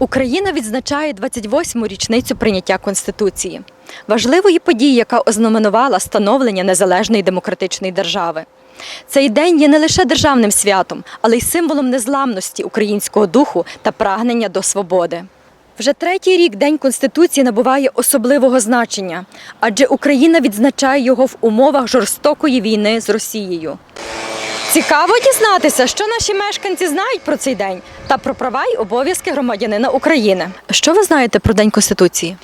Україна відзначає 28-му річницю прийняття Конституції, важливої події, яка ознаменувала становлення незалежної демократичної держави. Цей день є не лише державним святом, але й символом незламності українського духу та прагнення до свободи. Вже третій рік День Конституції набуває особливого значення, адже Україна відзначає його в умовах жорстокої війни з Росією. Цікаво дізнатися, що наші мешканці знають про цей день та про права й обов'язки громадянина України. Що ви знаєте про День Конституції?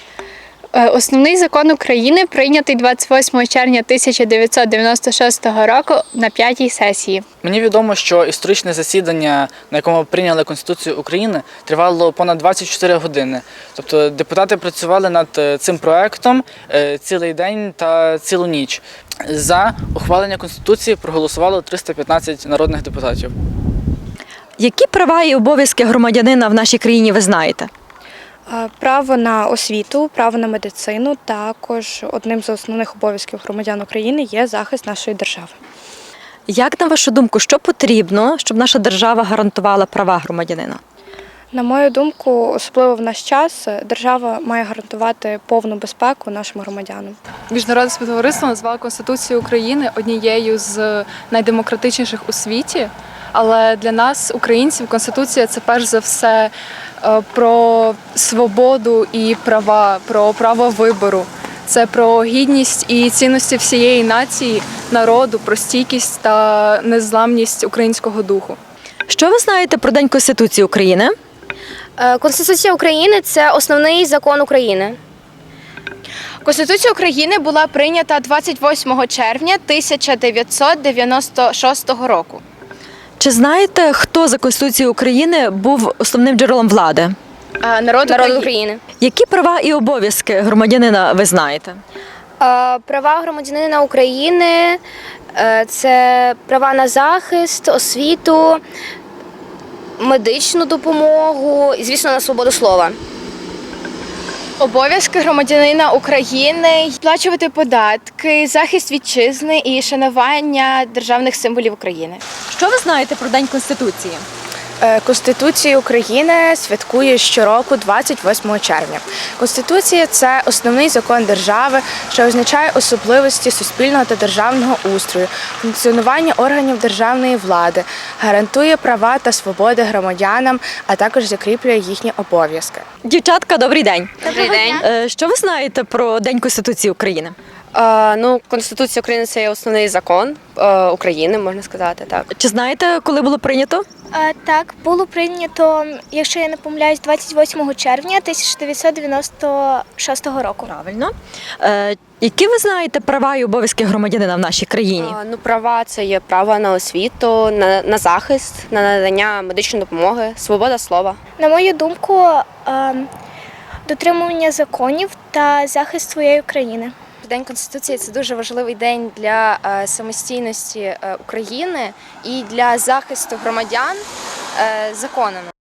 Е, Основний закон України прийнятий 28 червня 1996 року на п'ятій сесії. Мені відомо, що історичне засідання, на якому прийняли Конституцію України, тривало понад 24 години. Тобто депутати працювали над е, цим проектом е, цілий день та цілу ніч. За ухвалення Конституції проголосувало 315 народних депутатів. Які права і обов'язки громадянина в нашій країні ви знаєте? Е, Право на освіту, право на медицину також одним з основних обов'язків громадян України є захист нашої держави. Як на вашу думку, що потрібно, щоб наша держава гарантувала права громадянина? На мою думку, особливо в наш час, держава має гарантувати повну безпеку нашим громадянам. Міжнародне співтовариство назвало Конституцію України однією з найдемократичніших у світі. Але для нас, українців, Конституція це перш за все про свободу і права, про право вибору. Це про гідність і цінності всієї нації, народу, про стійкість та незламність українського духу. Що ви знаєте про День Конституції України? Е, Конституція України це основний закон України. Конституція України була прийнята 28 червня 1996 року. Чи знаєте, хто за Конституцією України був основним джерелом влади? Народ, Народ України. України. Які права і обов'язки громадянина ви знаєте? Права громадянина України е, це права на захист, освіту, медичну допомогу і, звісно, на свободу слова. Обов'язки громадянина України сплачувати податки, захист вітчизни і шанування державних символів України. Що ви знаєте про День Конституції? Е, Конституція України святкує щороку 28 червня. Конституція це основний закон держави, що означає особливості суспільного та державного устрою, функціонування органів державної влади, гарантує права та свободи громадянам, а також закріплює їхні обов'язки. Дівчатка, добрий день. Добрий день. Е, Що ви знаєте про День Конституції України? Е, Ну, Конституція України це є основний закон е, України, можна сказати так. Чи знаєте, коли було прийнято? Так, було прийнято, якщо я не помиляюсь, 28 червня 1996 року. Правильно. Е, Які ви знаєте права і обов'язки громадянина в нашій країні? Ну, права це є право на освіту, на, на захист, на надання медичної допомоги, свобода слова. На мою думку, а, дотримування законів та захист своєї країни. День Конституції це дуже важливий день для е, самостійності е, України і для захисту громадян е, законами.